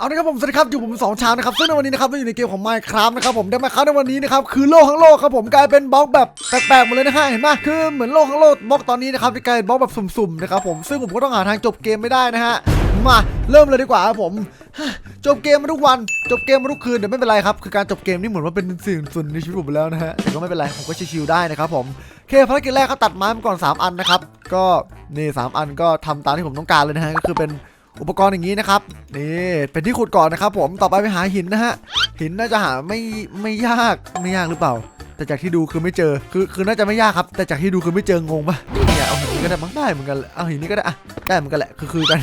เอาละครับผมสวัสดีครับอยู่ผมสองชานะครับซึ่งในวันนี้นะครับเราอยู่ในเกมของ Minecraft นะครับผมได้มาครับในวันนี้นะครับคือโลกทั้งโลกครับผมกลายเป็นบล็อกแบบแปลกๆหมดเลยนะฮะเห็นไหมคือเหมือนโลกทั้งโลกบล็อกตอนนี้นะครับกลายเป็นบล็อกแบบสุ่มๆนะครับผมซึ่งผมก็ต้องหาทางจบเกมไม่ได้นะฮะมาเริ่มเลยดีกว่าครับผม จบเกมมาทุกวัน จบเกมมาทุกคืนแต่ไม่เป็นไรครับคือการจบเกมนี่เหมือนว่าเป็นสิ่งส่วนในชีวิตผมไปแล้วนะฮะแต่ก็ไม่เป็นไรผมก็ชิวๆได้นะครับผมโอเคภารกิจแรกเขาตัดไม้มาก่อน 3 อันนะครับก็นี่สามอันก็ทำตามที่ผมต้องการเลยนะฮะก็คือเป็น อุปกรณ์อย่างนี้นะครับนี่เป็นที่ขุดก่อนนะครับผมต่อไปไปหาหินนะฮะหินน่าจะหาไม่ไม่ยากไม่ยากหรือเปล่า แต่จากที่ดูคือไม่เจอคือคือน่าจะไม่ยากครับ แต่จากที่ดูคือไม่เจองงปะเนี่ยเอาหินนี้ก็ได้มั้งได้เหมือนกันเอาหินนี้ก็ได้อะได้เหมือนกันแหละคือคือกัน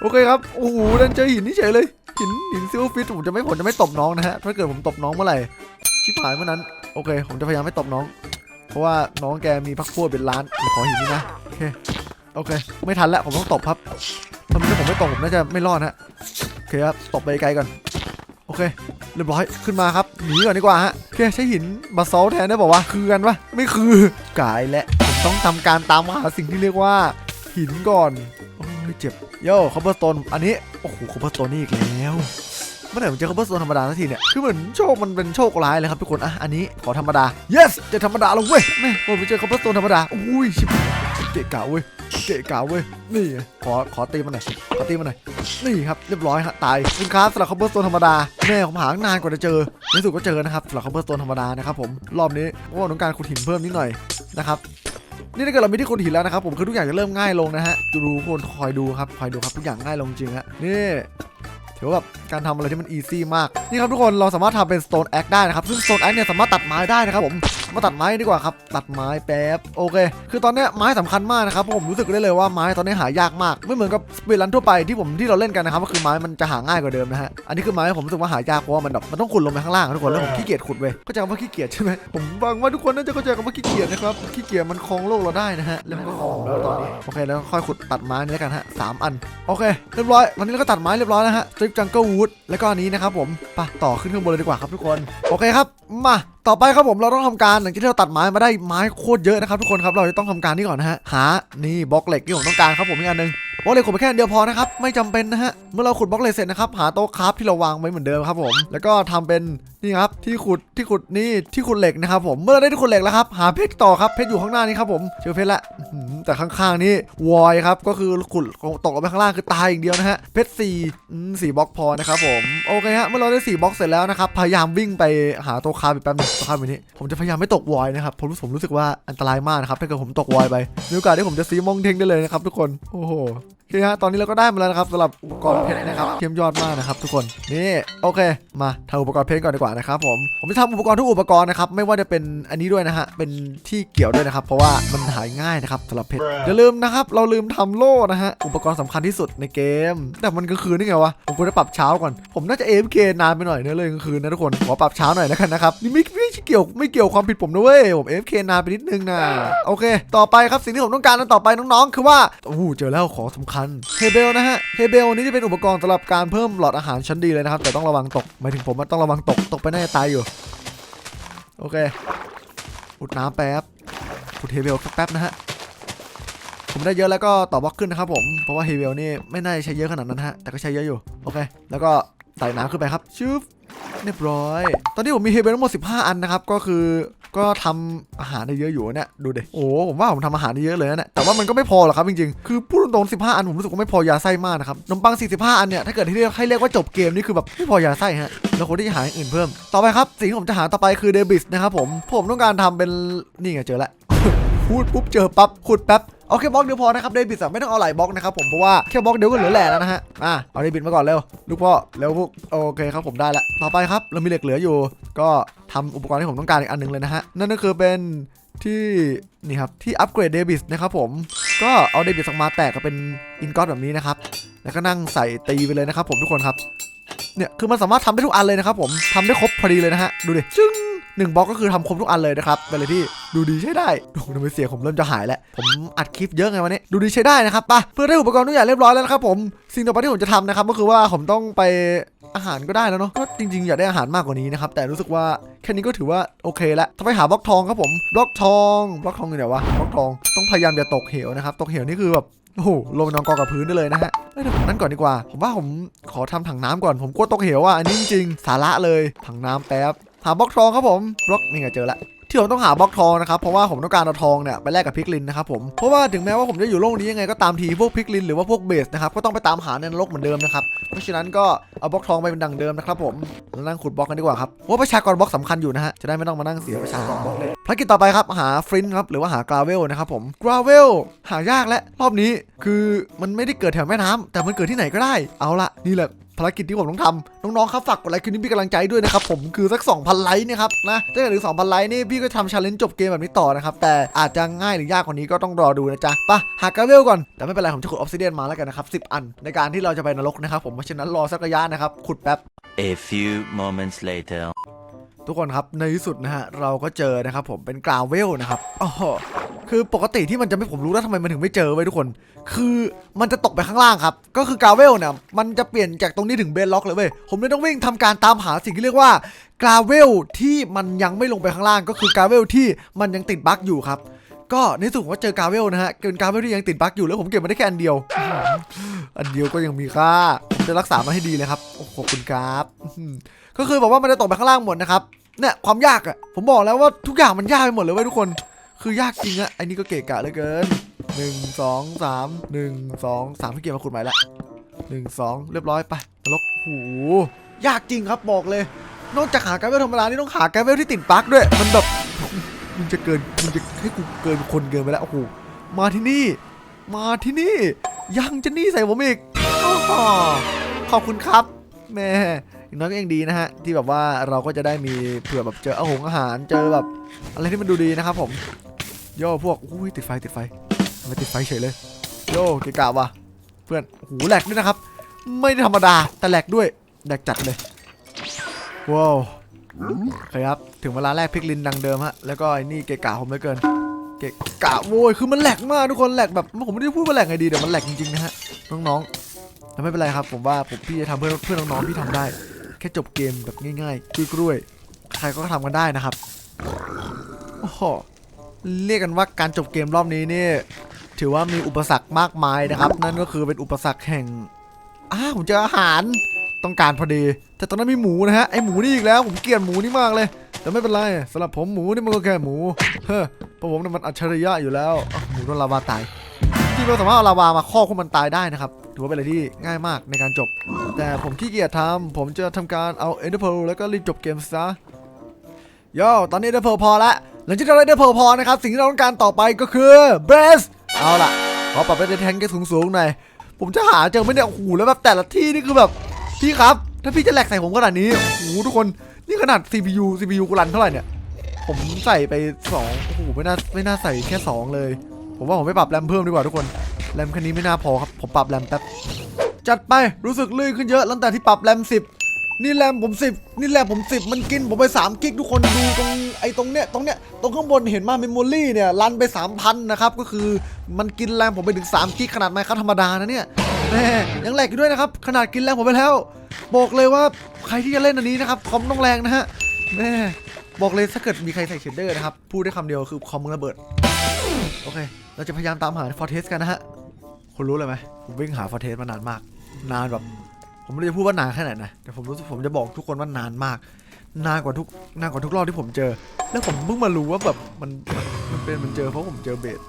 โอเคครับโอ้โหดันเจอหินนี่เฉยเลยหินหินซิลฟิตผมจะไม่ผมจะไม่ตบน้องนะฮะถ้าเกิดผมตบน้องเมื่อไหร่ชิบหายเมื่อนั้นโอเค ผมจะพยายามไม่ตบน้อง เพราะว่าน้องแกมีพักพวกเป็นล้านขอหินนี่นะโอเคโอเค ไม่ทันแล้วผมต้องตบครับ ถ้าไม่ผมไม่ตบผมน่าจะไม่รอดฮะโอเคครับตบไปไกลก่อนโอเค เรียบร้อยขึ้นมาครับหนีก่อนดีกว่าฮะโอเคใช้หินบาซอลแทนได้บอกว่าคือกันปะไม่คือกายและผมต้องทำการตามหาสิ่งที่เรียกว่าหินก่อนโอ้ยเจ็บโย่คอปเปอร์สโตนอันนี้โอ้โหคอปเปอร์สโตนนี่อีกแล้วเมื่อไหร่ผมเจอคอปเปอร์สโตนธรรมดาสักทีเนี่ยคือเหมือนโชคมันเป็นโชคร้ายเลยครับทุกคนอะอันนี้ขอธรรมดา yes จะธรรมดาแล้วเว้ยแม่ผมไปเจอคอปเปอร์สโตนธรรมดาอุ้ยชิบเกะกะเว้ย เกะกะเว้ย นี่ขอขอตีมันหน่อยขอตีมันหน่อย นี่ครับเรียบร้อยฮะตายคุณครับสำหรับคอปเปอร์สโตนธรรมดาแม่ผมหานานกว่าจะเจอในสุดก็เจอนะครับสำหรับคอปเปอร์สโตนธรรมดานะครับผมรอบนี้ว่าต้องการขุดหินเพิ่มนิดหน่อยนะครับนี่ถ้าเกิดเรามีที่ขุดหินแล้วนะครับผมคือทุกอย่างจะเริ่มง่ายลงนะฮะดูคนคอยดูครับคอยดูครับทุกอย่างง่ายลงจริงฮะนี่ถือว่าแบบการทำอะไรที่มันอีซี่มากนี่ครับทุกคนเราสามารถทำเป็น stone axe ได้นะครับซึ่ง stone axe เนี่ยสามารถตัดไม้ได้นะครับผม มาตัดไม้ดีกว่าครับ ตัดไม้แป๊บโอเค คือตอนนี้ไม้สำคัญมากนะครับเพราะผมรู้สึกได้เลยว่าไม้ตอนนี้หายากมากไม่เหมือนกับสปีดรันทั่วไปที่ผมที่เราเล่นกันนะครับก็คือไม้มันจะหาง่ายกว่าเดิมนะฮะอันนี้คือไม้ผมรู้สึกว่าหายากเพราะว่ามันแบบมันต้องขุดลงไปข้างล่างทุกคนแล้วผมขี้เกียจขุดเว้ยเข้าใจคำว่าขี้เกียจใช่ไหมผมหวังว่าทุกคนน่าจะเข้าใจคำว่าขี้เกียจนะครับขี้เกียจมันครองโลกเราได้นะฮะแล้วมันก็ครองแล้วตอนนี้โอเคแล้วค่อยขุดตัดไม้นี่แล้วกันฮะสามอันโอเคเรียบร้อยตอนนี้เราก็ตัดไม้เรียบร้อยแล้วฮะสตริปจังเกิลวูดแล้วก็อันนี้นะครับผมไปต่อขึ้นข้างบนเลยดีกว่าครับทุกคนโอเคครับมา ต่อไปครับผมเราต้องทำการหลังจากที่เราตัดไม้มาได้ไม้โคตรเยอะนะครับทุกคนครับเราจะต้องทำการนี่ก่อนนะฮะหานี่บล็อกเหล็กที่ผมต้องการครับผมอีกอันหนึงบล็อกเหล็กขุดไปแค่เดียวพอนะครับไม่จำเป็นนะฮะเมื่อเราขุดบล็อกเหล็กเสร็จนะครับหาโต๊ะคราฟที่เราวางไว้เหมือนเดิมครับผมแล้วก็ทำเป็น นี่ครับที่ขุดที่ขุดนี่ที่ขุดเหล็กนะครับผมเมื่อเราได้ที่ขุดเหล็กแล้วครับหาเพชรต่อครับเพชรอยู่ข้างหน้านี้ครับผมเจอเพชรละแต่ข้างๆนี่วอยครับก็คือขุดตกลงไปข้างล่างคือตายอย่างเดียวนะฮะเพชรสี่สี่บล็อกพอนะครับผมโอเคฮะเมื่อเราได้สี่บล็อกเสร็จแล้วนะครับพยายามวิ่งไปหาต๊ะคราฟอีกแป๊บนึงต๊ะคาฟแบบนี้ ผมจะพยายามไม่ตกวอยนะครับผมรู้ผมรู้สึกว่าอันตรายมากนะครับถ้าเกิดผมตกวอยไปมีโอกาสที่ผมจะซีมองเทงได้เลยนะครับทุกคนโอ้โหโอเคฮะตอนนี้เราก็ได้มาแล้วนะครับสำหรับอุปกรณ์เพชรนะครับเยี่ยมยอดมากนะครับทุกคนนี่โอเค มาทำอุปกรณ์เพชรก่อนดีกว่านะครับผมผมจะทำอุปกรณ์ทุกอุปกรณ์นะครับไม่ว่าจะเป็นอันนี้ด้วยนะฮะเป็นที่เกี่ยวด้วยนะครับเพราะว่ามันหายง่ายนะครับสำหรับเพชรอย่าลืมนะครับเราลืมทำโล่นะฮะอุปกรณ์สำคัญที่สุดในเกม แต่มันกลางคืนนี่ไงวะผมควรจะปรับเช้าก่อนผมน่าจะ AFK นานไปหน่อยเนื้อเลยกลางคืนนะทุกคนขอปรับเช้าหน่อยแล้วกันนะครับนี่ไม่ไม่เกี่ยวไม่เกี่ยวความผิดผมนะเว้ยผม AFK นานไปนิดนึงนะโอเค ต่อไปครับสิ่งที่ผมต้องการนั้นต่อไปน้องๆ คือว่าโอ้โหเจอแล้วของสำคัญเฮเบลนะฮะเฮเบลนี้จะเป็นอุปกรณ์สำหรับการเพิ่มหลอดอาหารชั้นดีเลยนะครับ แต่ต้องระวังตกหมายถึงผมต้องระวังตกตกไปน่าจะตายอยู่ โอเคอุดน้ำแป๊บอุดเฮเบลแป๊บนะฮะผมได้เยอะแล้วก็ต่อบล็อกขึ้นนะครับผมเพราะว่าเฮเบลนี่ไม่น่าจะใช้เยอะขนาดนั้นฮะแต่ก็ใช้เยอะอยู่โอเค แล้วก็ใส่น้ำขึ้นไปครับชึบเรียบร้อย ตอนนี้ผมมีเฮเบลทั้งหมด15 อันนะครับก็คือ ก็ทำอาหารได้เยอะอยู่เนี่ยดูเด็โอ้ผมว่าผมทำอาหารได้เยอะเลยนะเนี่ยแต่ว่ามันก็ไม่พอหรอกครับจริงๆคือพูดตรงๆ15 อันผมรู้สึกว่าไม่พอยาไส้มากนะครับขนมปัง 45 อันเนี่ยถ้าเกิดที่เรียกให้เรียกว่าจบเกมนี่คือแบบไม่พอยาไส้ฮะแล้วคนที่จะหาอย่างอื่นเพิ่มต่อไปครับสิ่งที่ผมจะหาต่อไปคือเดบิสนะครับผมผมต้องการทำเป็นนี่ไงเจอแล้วพูดปุ๊บเจอปั๊บขุดแป๊บ เอาแค่บล็อกเดียวพอนะครับเดบิตอะไม่ต้องเอาหลายบล็อกนะครับผมเพราะว่าแค่บล็อกเดียวก็เหลือแหล่แล้วนะฮะอะเอาเดบิตมาก่อนเร็วลูกพ่อเร็วพวกโอเคครับผมได้ละต่อไปครับเรามีเหล็กเหลืออยู่ ก็ทำอุปกรณ์ที่ผมต้องการอีกอันหนึงเลยนะฮะนั่นก็คือเป็นที่นี่ครับที่อัปเกรดเดบิตนะครับผมก็เอาเดบิตออกมาแตกก็เป็นอินกอตแบบนี้นะครับแล้วก็นั่งใส่ตีไปเลยนะครับผมทุกคนครับเนี่ยคือมันสามารถทำได้ทุกอันเลยนะครับผมทำได้ครบพอดีเลยนะฮะดูดิจึ้ง หนึ่งบล็อกก็คือทำครบทุกอันเลยนะครับเป็นอะไรที่ดูดีใช้ได้โอ้โหทำไมเสียงผมเริ่มจะหายแล้ว ผมอัดคลิปเยอะไงวันนี้ ดูดีใช้ได้นะครับไปะเพื่อได้อุปกรณ์ทุกอย่างเรียบร้อยแล้วนะครับผมสิ่งต่อไปที่ผมจะทำนะครับก็คือว่าผมต้องไปอาหารก็ได้แล้วเนาะก็จริงๆ อยากได้อาหารมากกว่านี้นะครับแต่รู้สึกว่าแค่นี้ก็ถือว่าโอเคแล้วถ้าไปหาบล็อกทองครับผมบล็อกทองบล็อกทองอยู่ไหนวะบล็อกทองต้องพยายามอย่าตกเหวนะครับตกเหวนี่คือแบบโอ้โหลงนอนกองกับพื้นได้เลยนะฮะเอ้ยเดี๋ยวผมนั่นก่อนดีกว่า ผมว่าผมขอทำถังน้ำก่อน ผมกลัวตกเหวอะ อันนี้จริงสาระเลย ถังน้ำแป๊บ หาบล็อกทองครับผมบล็อกนี่ไงเจอละที่ผมต้องหาบล็อกทองนะครับเพราะว่าผมต้องการเอาทองเนี่ยไปแลกกับพิกลินนะครับผมเพราะว่าถึงแม้ว่าผมจะอยู่โลกนี้ยังไงก็ตามทีพวกพิกลินหรือว่าพวกเบสนะครับก็ต้องไปตามหาในนรกเหมือนเดิมนะครับเพราะฉะนั้นก็เอาบล็อกทองไปเป็นดังเดิมนะครับผมแล้วนั่งขุดบล็อกกันดีกว่าครับว่าประชากรบล็อกสำคัญอยู่นะฮะจะได้ไม่ต้องมานั่งเสียประชากรบล็อกเลยภารกิจต่อไปครับหาฟรินครับหรือว่าหากราเวลนะครับผมกราเวลหายากและรอบนี้คือมันไม่ได้เกิดแถวแม่น้ำแต่มันเกิดที่ไหนก็ได้เอาละนี่แหละ ภารกิจที่ผมต้องทำน้องๆครับฝากกดไลค์คลิปนี้เป็นกำลังใจด้วยนะครับผมคือสัก 2,000 ไลค์นะครับนะถ้าเกิดถึง 2,000 ไลค์นี่พี่ก็ทำชาเลนจ์จบเกมแบบนี้ต่อนะครับแต่อาจจะง่ายหรือยากกว่านี้ก็ต้องรอดูนะจ๊ะไปะหากราเวลก่อนแต่ไม่เป็นไรผมจะขุดออฟซิเดียนมาแล้วกันนะครับ10 อัน ในการที่เราจะไปนรกนะครับผมเพราะฉะนั้นรอสักระยะนะครับขุดแป๊บ A few moments later. ทุกคนครับในที่สุดนะฮะเราก็เจอนะครับผมเป็นกราวเวลนะครับอ๋อคือปกติที่มันจะไม่ผมรู้แล้วทำไมมันถึงไม่เจอไว้ทุกคน คือมันจะตกไปข้างล่างครับ ก็คือกราวเวลเนี่ยมันจะเปลี่ยนจากตรงนี้ถึงเบนล็อกเลยเว้ยผมเลยต้องวิ่งทำการตามหาสิ่งที่เรียกว่ากราวเวลที่มันยังไม่ลงไปข้างล่าง ก็คือกราวเวลที่มันยังติดบั๊กอยู่ครับก็ในที่สุดผมก็เจอกราวเวลนะฮะเป็นกราวเวลที่ยังติดบั๊กอยู่แล้วผมเก็บมาได้แค่อันเดียว อันเดียวก็ยังมีค่าจะรักษามันให้ดีเลยครับโอ้ขอบคุณครับ ก็คือบอกว่ามันจะตกไปข้างล่างหมดนะครับเนี่ยความยากอะผมบอกแล้วว่าทุกอย่างมันยากไปหมดเลยเว้ยทุกคน คือยากจริงอะไอ้นี่ก็เกะกะเหลือเกินหนึ่งสองสามหนึ่งสองสามพี่เกียร์มาขุดใหม่ละหนึ่งสองเรียบร้อยไปนรกโหยากจริงครับบอกเลย นอกจากหากาเวลธรรมดานี่ต้องหากาเวลที่ติดปลั๊กด้วย มันแบบมึงจะเกินมึงจะให้กูเกินคนเกินไปแล้วโอ้โหมาที่นี่ มาที่นี่ ยังจะนี่ใส่ผมอีกอขอบคุณครับแม่ อย่างน้อยก็ยังดีนะฮะ ที่แบบว่าเราก็จะได้มีเผื่อแบบเจออาหงอาหารเจอแบบ อะไรที่มันดูดีนะครับผมโย่พวกอุ้ยติดไฟติดไฟทำไมติดไฟเฉยเลยโย่เกะกะว่ะเพื่อนหูแหลกด้วยนะครับ ไม่ธรรมดาแต่แหลกด้วยแหลกจัดเลยว้าวคครับถึงเวลาแรกพลิกลินดังเดิมฮะแล้วก็ไอ้นี่เกะกะผมเหลือเกิน เกะกะโว้ยคือมันแหลกมากทุกคนแหลกแบบผมไม่ได้พูดว่าแหลกไงดีแต่มันแหลกจริงๆนะฮะน้องๆแต่ไม่เป็นไรครับผมว่าผมพี่จะทำเพื่อนเพื่อนน้องๆพี่ทำได้ ค่จบเกมแบบง่ายๆกล้วยๆใครก็ทำกันได้นะครับโอ้โหเรียกกันว่าการจบเกมรอบนี้นี่ถือว่ามีอุปสรรคมากมายนะครับ นั่นก็คือเป็นอุปสรรคแห่งอ้าผมเจออาหารต้องการพอดี แต่ตอนนั้นมีหมูนะฮะไอหมูนี่อีกแล้วผมเกลียดหมูนี่มากเลย แต่ไม่เป็นไรสำหรับผมหมูนี่มันก็แค่หมูเฮ้อเพราะผมเนี่ยมันอัจฉริยะอยู่แล้วหมูโดนลาวาตาย ริงๆเราสามารถเอาลาวามาครอบให้มันตายได้นะครับ ถือว่าเป็นอะไรที่ง่ายมากในการจบ แต่ผมขี้เกียจทำผมจะทำการเอา Ender Pearl แล้วก็รีบจบเกมซะย่อตอนนี้ Ender Pearl พอละหลังจากเราได้ Ender Pearl พอนะครับ สิ่งที่เราต้องการต่อไปก็คือ Brace เอาล่ะขอปรับไปในแทงก์สูงๆหน่อยผมจะหาเจอไมเนี่ยโอ้โหแล้วแบบแต่ละที่นี่คือแบบพี่ครับ ถ้าพี่จะแหลกใส่ผมขนาดนี้โอ้โหทุกคนนี่ขนาด CPU CPU กูรันเท่าไหร่เนี่ยผมใส่ไป2โอ้โหไม่น่าไม่น่าใส่แค่ 2 เลย ผมว่าผมไม่ปรับแรมเพิ่มดีกว่าทุกคน แรมแค่นี้ไม่น่าพอครับ ผมปรับแรมแป๊บ จัดไป รู้สึกลื่นขึ้นเยอะตั้งแต่ที่ปรับแรม10นี่แรมผม10นี่แรมผม10มันกินผมไป3กิกทุกคนดูตรงไอ้ตรงเนี้ยตรงเนี้ยตรงข้างบนเห็นมาเมมโมรี่เนี่ยรันไป3,000นะครับก็คือมันกินแรมผมไปถึง3กิกขนาดไมค์คัสธรรมดานะเนี่ยแม่ยังแหลกอยู่ด้วยนะครับขนาดกินแรมผมไปแล้ว บอกเลยว่าใครที่จะเล่นอันนี้นะครับคอมต้องแรงนะฮะแม่บอกเลยถ้าเกิดมีใครใส่เชดเดอร์นะครับพูดได้คำเดียวคือคอมมึงระเบิดโอเค เราจะพยายามตามหาฟอร์เทสกันนะฮะ คุณรู้เลยไหมผมวิ่งหาฟอร์เทสมานานมาก นานแบบ ผมไม่รู้จะพูดว่านานแค่ไหนนะ แต่ผมรู้สึกผมจะบอกทุกคนว่านานมาก นานกว่าทุก นานกว่าทุกรอบที่ผมเจอ แล้วผมเพิ่งมารู้ว่าแบบมัน มันเป็นมันเจอเพราะผมเจอเบส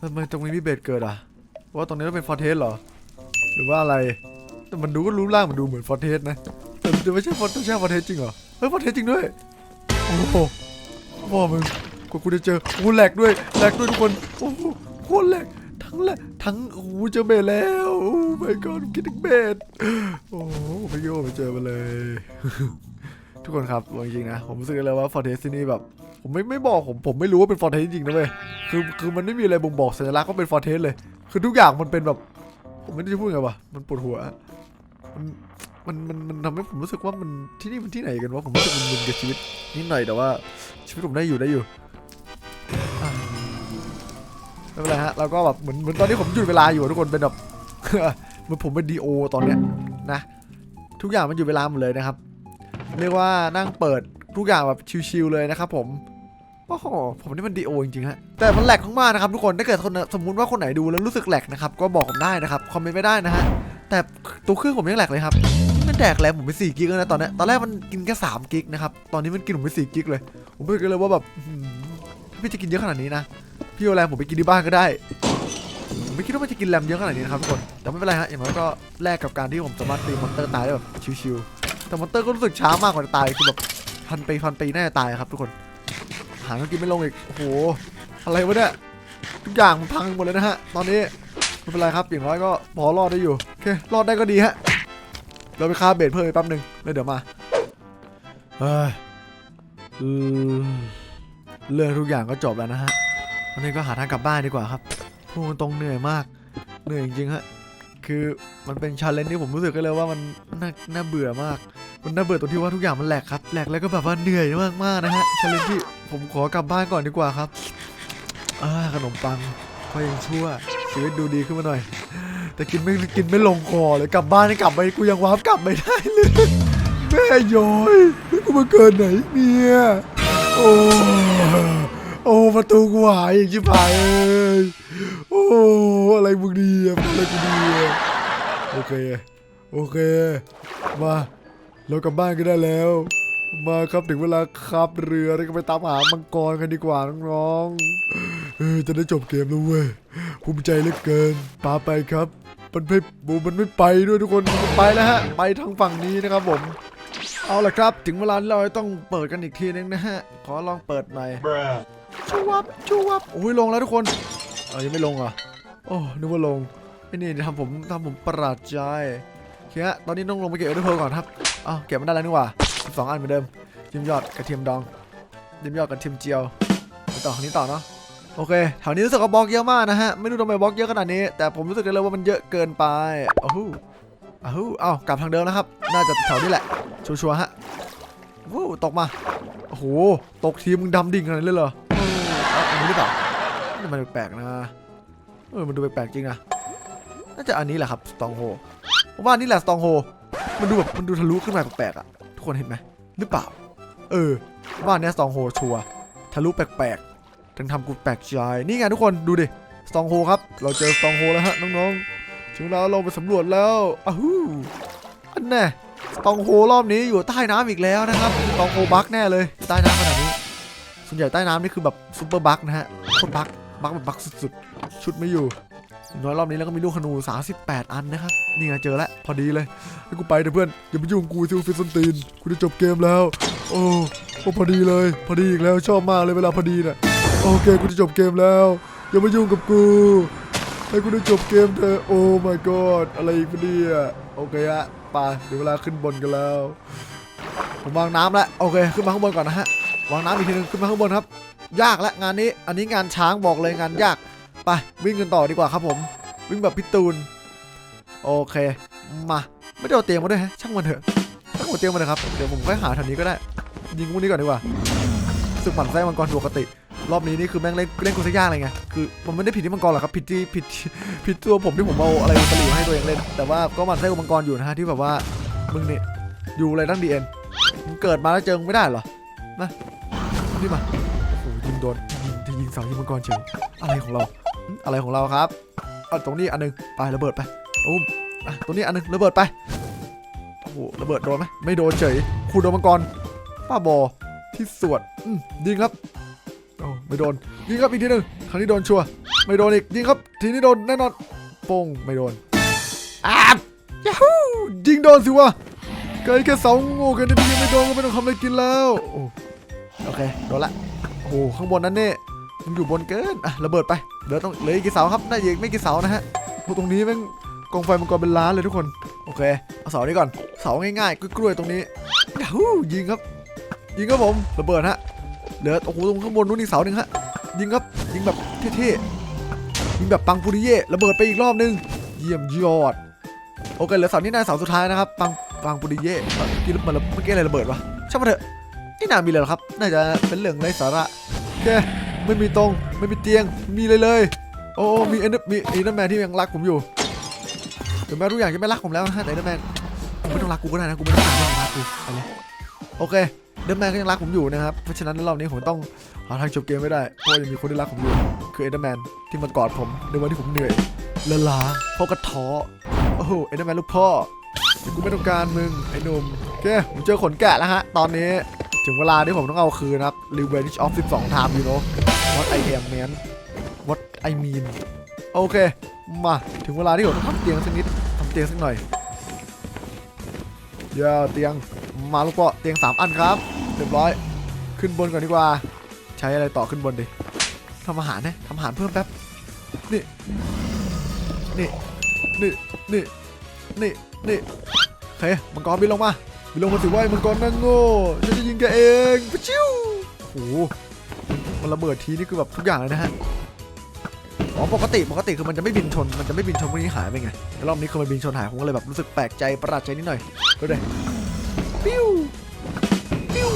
ทำไมตรงนี้มีเบสเกิดอะ ว่าตรงนี้ต้องเป็นฟอร์เทสเหรอ หรือว่าอะไร แต่มันดูก็รู้ล่างมันดูเหมือนฟอร์เทสนะ แต่ไม่ใช่ฟอร์ไม่ใช่ฟอร์เทสจริงเหรอ เฮ้ยฟอร์เทสจริงด้วย โอ้โหพ่อมึง ว่ากูจะเจอกูแหลกด้วยแหลกด้วยทุกคนโอ้โหโคตรแหลกทั้งแหลกทั้งโอ้โหเจอเบสแล้วโอ้ my god คิดถึงเบสโอ้โหไม่คิดว่ไปเจอมาเลย ทุกคนครับจริงๆนะผมรู้สึกเลยว่าฟอร์เทสที่นี่แบบผมไม่ไม่บอกผมผมไม่รู้ว่าเป็นฟอร์เทสจริงๆนะเว้ยคือคือมันไม่มีอะไรบ่งบอกสัญลักษณ์ว่าเป็นฟอร์เทสเลย คือทุกอย่างมันเป็นแบบ ผมไม่รู้จะพูดไงวะมันปวดหัวมันมันมันมันทำให้ผมรู้สึกว่ามันที่นี่มันที่ไหนกันวะผมรู้สึกมึนๆกับชีวิตนิดหน่อยแต่ว่าชีวิตผมได้อยู่ได้อยู่ ไม่เป็นไรฮะเราก็แบบเหมือนเหมือนตอนนี้ผมหยุดเวลาอยู่ทุกคนเป็นแบบเหมือนผมเป็นดีโอตอนเนี้ยนะ ทุกอย่างมันหยุดเวลาหมดเลยนะครับ เรียกว่านั่งเปิดทุกอย่างแบบชิวๆเลยนะครับผมโอ้โหผมนี่มันดีโอจริงๆฮะแต่มันแหลกมากๆนะครับทุกคนถ้าเกิดคนสมมุติว่าคนไหนดูแล้วรู้สึกแหลกนะครับก็บอกผมได้นะครับคอมเมนต์ไม่ได้นะฮะแต่ตัวเครื่องผมยังแหลกเลยครับมันแดกแรงผมไป4กิกแล้วนะตอนเนี้ยตอนแรกมันกินแค่3กิกนะครับตอนนี้มันกินผมไป4กิกเลย ผมไม่คิดเลยว่าแบบ พี่จะกินเยอะขนาดนี้นะ พี่เอาแรงผมไปกินที่บ้านก็ได้ผมไม่คิดว่ามันจะกินแรมเยอะขนาดนี้นะครับทุกคน แต่ไม่เป็นไรฮะ อย่างน้อยก็แลกกับการที่ผมสามารถตีมอนเตอร์ตายได้แบบชิวๆ แต่มอนเตอร์ก็รู้สึกช้ามากกว่าจะตาย คือแบบพันปีพันปีน่าจะตายครับทุกคน หางก็กินไม่ลงอีก โอ้โห อะไรวะเนี่ย ทุกอย่างมันพังหมดเลยนะฮะ ตอนนี้ไม่เป็นไรครับ อย่างน้อยก็พอรอดได้อยู่ โอเค รอดได้ก็ดีฮะ เราไปคาเบสเพิ่มอีกแป๊บหนึงแล้วเดี๋ยวมาเฮ้ยอืม เรื่องทุกอย่างก็จบแล้วนะฮะวันนี้ก็หาทางกลับบ้านดีกว่าครับพูดตรงเหนื่อยมาก เหนื่อยจริงๆฮะคือมันเป็นชาเลนจ์ที่ผมรู้สึกกันเลยว่ามันน่าน่าเบื่อมาก มันน่าเบื่อตรงที่ว่าทุกอย่างมันแหลกครับแหลกแล้วก็แบบว่าเหนื่อยมากๆนะฮะชาเลนจ์ที่ผมขอกลับบ้านก่อนดีกว่าครับอ่าขนมปังก็ยังชั่วชีวิตดูดีขึ้นมาหน่อย แต่กินไม่กินไม่ลงคอเลยกลับบ้านนี่กลับไปกูยังวาร์ปกลับไม่ได้เลยแม่ย้อยนี่กูมาเกินไหนเนี่ย โอ้โอ้ประตูกูหายอีกชิบหายเอ้ยโอ้อะไรมึงดีอะอะไรกูดีอะโอเคโอเค มาเรากลับบ้านกันได้แล้ว มาครับถึงเวลาขับเรือแล้วก็ไปตามหามังกรกันดีกว่าน้องๆเออจะได้จบเกมแล้วเว้ยภูมิใจเหลือเกินปาไปครับมันไม่บูมันไม่ไปด้วยทุกคนมันไปแล้วฮะไปทางฝั่งนี้นะครับผม เอาละครับ ถึงเวลาที่เราจะต้องเปิดกันอีกทีนึงนะฮะ ขอลองเปิดหน่อยชูวับชูวับโอ้ยลงแล้วทุกคน เออยังไม่ลงเหรอโอ้นึกว่าลงไอ้นี่ทำผมทำผมประหลาดใจโอเคฮะตอนนี้ต้องลงไปเก็บเอเดอร์เพลก่อนครับอ้าวเก็บมันได้แล้วนี่หว่า12อันเหมือนเดิมยิ้มยอดกระเทียมดองยิ้มยอดกระเทียมเจียวไปต่อคราวนี้ต่อเนาะโอเคแถวนี้รู้สึกว่าบล็อกเยอะมากนะฮะ ไม่รู้ทำไมบล็อกเยอะขนาดนี้ แต่ผมรู้สึกเลยว่ามันเยอะเกินไปอ้าวหู อ้าวหูอ้ากลับทางเดิมนะครับ น่าจะแถวนี้แหละ ชัวร์ๆฮะวู้ตกมา โอ้โห ตกทีมึงดำดิ่งขนาดนี้เลยเหรออันนี้หรือเปล่ามันแปลกๆนะ เออ มันดูแปลกๆจริงนะ น่าจะอันนี้แหละครับสตองโฮผมว่าอันนี่แหละสตองโฮ มันดูแบบมันดูทะลุขึ้นมาแปลกๆอะ ทุกคนเห็นไหมหรือเปล่า เออ ว่านเนี้สตองโฮชัวร์ทะลุแปลกๆถึงทำกูแปลกใจ นี่ไงทุกคนดูดิสตองโฮครับ เราเจอสตองโฮแล้วฮะน้องๆ ถึงเวลาเราไปสำรวจแล้วอ้าวฮู้อันแน่สตองโฮรอบนี้อยู่ใต้น้ำอีกแล้วนะครับสตองโฮบักแน่เลย ใต้น้ำขนาดนี้ ส่วนใหญ่ใต้น้ำนี่คือแบบซุปเปอร์บักนะฮะโคตรบักบักแบบบักสุดๆ ชุดไม่อยู่น้อยรอบนี้แล้วก็มีลูกขนู 38 อันนะครับ นี่ไงเจอแล้วพอดีเลยให้กูไปเถอะเพื่อนอย่ามายุ่งกูซิวฟิสนตีนกูจะจบเกมแล้ว โอ้โอ้พอดีเลย พอดีอีกแล้วชอบมากเลยเวลาพอดีน่ะโอเคกูจะจบเกมแล้ว อย่ามายุ่งกับกู ให้กูได้จบเกมเถอะโอ้ my god อะไรอีกพอดีอะโอเคฮะไปเดี๋ยวเวลาขึ้นบนกันแล้ว ผมวางน้ำแล้วโอเคขึ้นมาข้างบนก่อนนะฮะวางน้ำอีกทีนึงขึ้นมาข้างบนครับ ยากและงานนี้อันนี้งานช้างบอกเลยงานยากไปวิ่งกันต่อดีกว่าครับผม วิ่งแบบพี่ตูนโอเคมาไม่ได้เอาเตียงมาด้วยฮะช่างมันเถอะช่างมันเตียงมาเลยครับเดี๋ยวผมค่อยหาแถวนี้ก็ได้ ยิงพวกนี้ก่อนดีกว่าสึกหมันไส้มังกรปกติ รอบนี้นี่คือแม่งเล่นเล่นกูซะยากเลยไงคือมันไม่ได้ผิดที่มังกรหรอกครับผิดที่ผิดผิดตัวผมที่ผมเอาอะไรมาตะหลิวให้ตัวเองเล่น แต่ว่าก็มันไส้กูมังกรอยู่นะฮะที่แบบว่ามึงเนี่ยอยู่อะไรตั้งดีเอ็นมึงเกิดมาแล้วเจอไม่ได้เหรอมานี่มาโอ้ยิงโดนยิงที่ยิงเสายิงมังกรเฉยอะไรของเราอะไรของเราครับเอาตรงนี้อันหนึงไประเบิดไปอุ้มอะตรงนี้อันหนึงระเบิดไปโอ้โหระเบิดโดนไหมไม่โดนเฉยคูโดนมังกรป้าบอที่สวดอืมยิงครับ ไม่โดน ยิงครับอีกทีหนึ่งครั้งนี้โดนชัวร์ไม่โดนอีก ยิงครับ ทีนี้โดนแน่นอนป้งไม่โดนอ้าวยูฮูยิงโดนสิวะเกิดแค่เสาโง่แค่นี้พี่ยังไม่โดนก็ไม่ต้องทำอะไรกินแล้วโอเคโดนละโอ้โหข้างบนนั้นเนี่ยมันอยู่บนเกินอะระเบิดไปเหลือต้องเหลืออีกกี่เสาครับน่าจะอีกไม่กี่เสานะฮะโอตรงนี้แม่งกองไฟมังกรเป็นล้านเลยทุกคนโอเคเอาเสานี้ก่อนเสาง่ายๆกล้วยๆตรงนี้ยูฮูยิงครับ ยิงครับผมระเบิดฮะ เหลือโอ้โหตรงข้างบนนู้นอีกเสาหนึ่งฮะยิงครับยิงแบบเท่ๆยิงแบบปังปุริเย่ระเบิดไปอีกรอบนึง เยี่ยมยอดโอเคเหลือเสานี้น่าเสาสุดท้ายนะครับปังปังปุริเย่กี้มันเมื่อกี้อะไรระเบิดวะช่างมันเถอะนี่นามีเลยหรอครับ น่าจะเป็นเรื่องไร้สาระโอเคไม่มีตรงไม่มีเตียงมีเลยเลย โอ้มีเอ็นมีเอ็นแมนที่ยังรักผมอยู่ถึงแม้ทุกอย่างจะไม่รักผมแล้วนะฮะแต่เอ็นแมนไม่ต้องรักกูก็ได้นะกูไม่ต้องการให้มันรักกูไปเลยโอเค เดอร์แมนก็ยังรักผมอยู่นะครับ เพราะฉะนั้นรอบนี้ผมต้องหาทางจบเกมไม่ได้ เพราะยังมีคนที่รักผมอยู่ คือเอเดอร์แมนที่มากอดผมในวันที่ผมเหนื่อยละลาพราะกระท้อโอ้โหเอเดอร์แมนลูกพ่อแต่กูไม่ต้องการมึงไอ้หนุ่มโอเคผมเจอขนแกะแล้วฮะ ตอนนี้ถึงเวลาที่ผมต้องเอาคืนนะครับ Revenge of 12 time you know what I am man what I mean โอเค มาถึงเวลาที่ผมต้องทำเตียงสักนิดทำเตียงสักหน่อยเย่าเตียง มาลูกพ่อเตียง 3 อันครับเรียบร้อย ขึ้นบนก่อนดีกว่า ใช้อะไรต่อขึ้นบนดิทำอาหารนะทำอาหารเพิ่มแป๊บนี่นี่นี่นี่นี่นี่โอเคมังกรบินลงมาบินลงมาสิว่าไอ้มังกรนั่งโง่ฉันจะยิงแกเองปะชิวโอ้โหมันระเบิดทีนี่คือแบบทุกอย่างเลยนะฮะอ๋อปกติปกติคือมันจะไม่บินชน มันจะไม่บินชนพวกนี้หายไปไงรอบนี้คือมันบินชนหายผมก็เลยแบบรู้สึกแปลกใจประหลาดใจนิดหน่อยก็เลย ปิ้วปิ้ว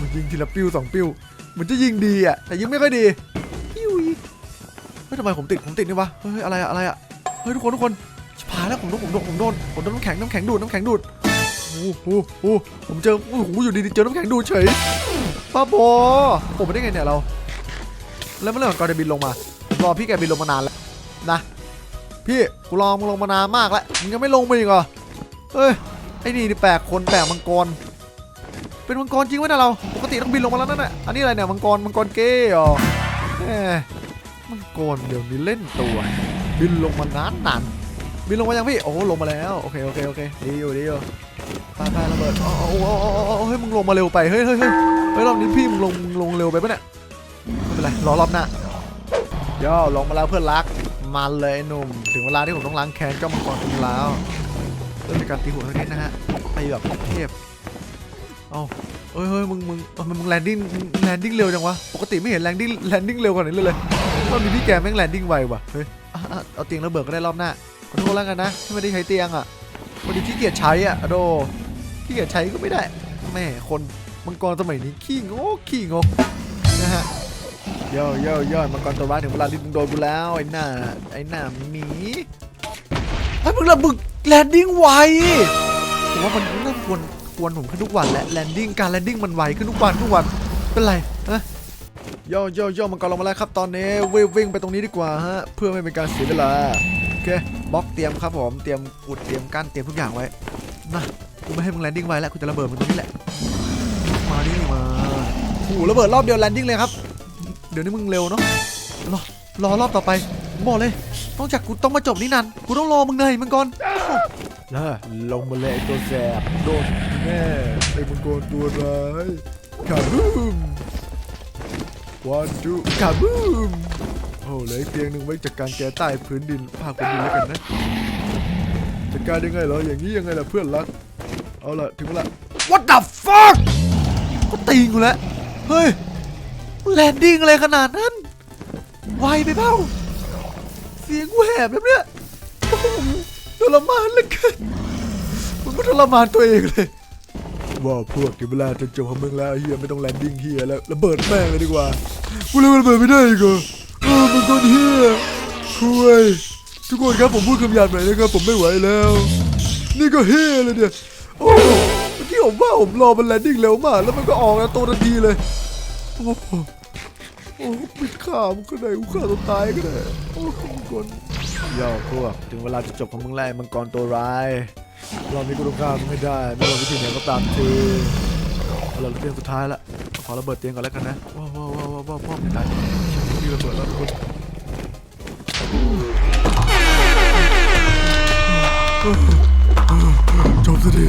มันยิงทีละปิ้วสองปิ้วเหมันจะยิงดีอะแต่ยิงไม่ค่อยดีปิ้วอีกเฮ้ยทำไมผมติดผมติดนี่วะเฮ้ยอะไรอะอะไรอะเฮ้ยทุกคนทุกคนชิบหายแล้วผมโดนผมโดนผมโดนผมโดนน้ำแข็งน้ำแข็งดูดน้ำแข็งดูดโอ้โหโอ้โหผมเจอโอ้โหอยู่ดีๆเจอน้ำแข็งดูดเฉยป้าบอผมไม่ได้ไงเนี่ยเรา แล้วเมื่อไหร่ก่อนจะบินลงมา รอพี่แกบินลงมานานแล้วนะพี่กูรอมึงลงมานานมากแล้วมึงยังไม่ลงมาอีกเหรอเฮ้ย ไอ้นี่แปลกคนแปลกมังกร เป็นมังกรจริงวะเนี่ยเรา ปกติต้องบินลงมาแล้วนั่นแหละอันนี้อะไรเนี่ยมังกรมังกรเก้หรอมังกรเดี๋ยวนี้เล่นตัว บินลงมานานนานบินลงมายังพี่ โอ้ลงมาแล้ว โอเคโอเคโอเคดีอยู่ดีอยู่ไปไประเบิดโอ้โอ้โอ้โอ้เฮ้ยมึงลงมาเร็วไป เฮ้ยเฮ้ยเฮ้ยเฮ้ยรอบนี้พี่มึงลงลงเร็วไปปะเนี่ย ไม่เป็นไร รอรอบหน้าย่อลงมาแล้วเพื่อนรักมาเลยไอ้หนุ่ม ถึงเวลาที่ผมต้องล้างแค้นเจ้ามังกรคุณแล้ว เริ่มจากการตีหัวเท่านี้นะฮะไปแบบเทพเอาเฮ้ยเฮ้ยมึงมึงทำไมมึงแลนดิ้งแลนดิ้งเร็วจังวะปกติไม่เห็นแลนดิ้งแลนดิ้งเร็วขนานี้เลยเลยรอบนี้พี่แกแม่งแลนดิ้งไวว่ะเฮ้ยอะอะเอาเตียงระเบิดก็ได้รอบหน้าขอโทษแล้วกันนะที่ไม่ได้ใช้เตียงอะพอดีขี้เกียจใช้อะอะโดขี้เกียจใช้ก็ไม่ได้แม่คนมังกรสมัยนี้ขี้งกขี้งกนะฮะย่โย่โย่มังกรตัวร้ายถึงเวลาที่มึงโดนกูแล้วไอ้หน้าไอ้หน้าหมี ไอ้ยมึงระบึกแลนดิ้งไวผมว่ามันน่าควรควรผมขึ้นทุกวันแหละแลนดิ้งการแลนดิ้งมันไวขึ้นทุกวันทุกวันเป็นไรฮะย่โย่โย่มังกรลงมาแล้วครับตอนนี้วิ่งวิ่งไปตรงนี้ดีกว่าฮะเพื่อไม่เป็นการเสียเวลาโอเคบล็อกเตรียมครับผมเตรียมอุดเตรียมกั้นเตรียมทุกอย่างไว้มากูไม่ให้มึงแลนดิ้งไวแล้วกูจะระเบิดมึงตรงนี้แหละมานี่มาโอ้โหระเบิดรอบเดียวแลนดิ้งเลยครับ เดี๋ยวนี้มึงเร็วเนาะรอรอรอบต่อไปมบอกเลย นอกจากกูต้องมาจบนี่นันกูต้องรอมึงเหนื่อยมึงก่อนแล้วลงมาเลยตัวแสบโดนแม่ไอ้มังกรตัวร้ายคาบูมวันจูคาบูมโอ้เหลยเตียงหนึ่งไว้จัดการแกใต้พื้นดินภาคพื้นดินแล้วกันนะจัดการยังไงเหรออย่างนี้ยังไงล่ะเพื่อนรัก เอาล่ะถึงเวลา What the fuck ก็ตีกูแล้วเฮ้ยแลนดิ้งอะไรขนาดนั้นไวไปเปล่า เสียงกูแหบแบบเนี้ยโอ้โหทรมานเหลือเกินมันก็ทรมานตัวเองเลยว่าพวกถึงเวลาจะจบของมึงแล้วเฮียไม่ต้องแลนดิ้งเฮียแล้วระเบิดแม่งเลยดีกว่ากูเลยระเบิดไม่ได้อีกเหรอเออมึงคนเฮียคุยทุกคนครับผมพูดคำหยาบหน่อยนะครับผมไม่ไหวแล้ว นี่ก็เฮียเลยเนี่ยโอ้เมื่อกี้ผมว่าผมรอมันแลนดิ้งเร็วมาก แล้วมันก็ออกแล้วตัวทันทีเลยโอ้ โอ้ปิดข่าวมึงก็ได้กูฆ่าตัวตายก็ได้โอ้มังกรย่อพวกถึงเวลาจะจบของมึงแล้วไอ้มังกรตัวร้ายรอบนี้กูต้องฆ่ามึงไม่ได้ไม่ว่าวิธีไหนก็ตามทีเอาละเตียงสุดท้ายละขอระเบิดเตียงก่อนแล้วกันนะว้าวว้าวว้าวว้าวพ่อไม่ตายมีระเบิดแล้วทุกคนจบสักที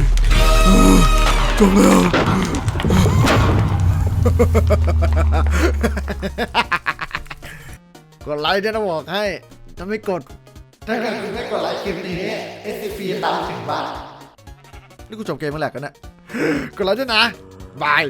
จบแล้ว กดไลค์จะต้องบอกให้ ถ้าไม่กด ถ้าคุณไม่กดไลค์คลิปนี้ SCP ตามถึงบ้าน นี่กูจบเกมมาแหลกกันนะ กดไลค์ด้วยนะ บาย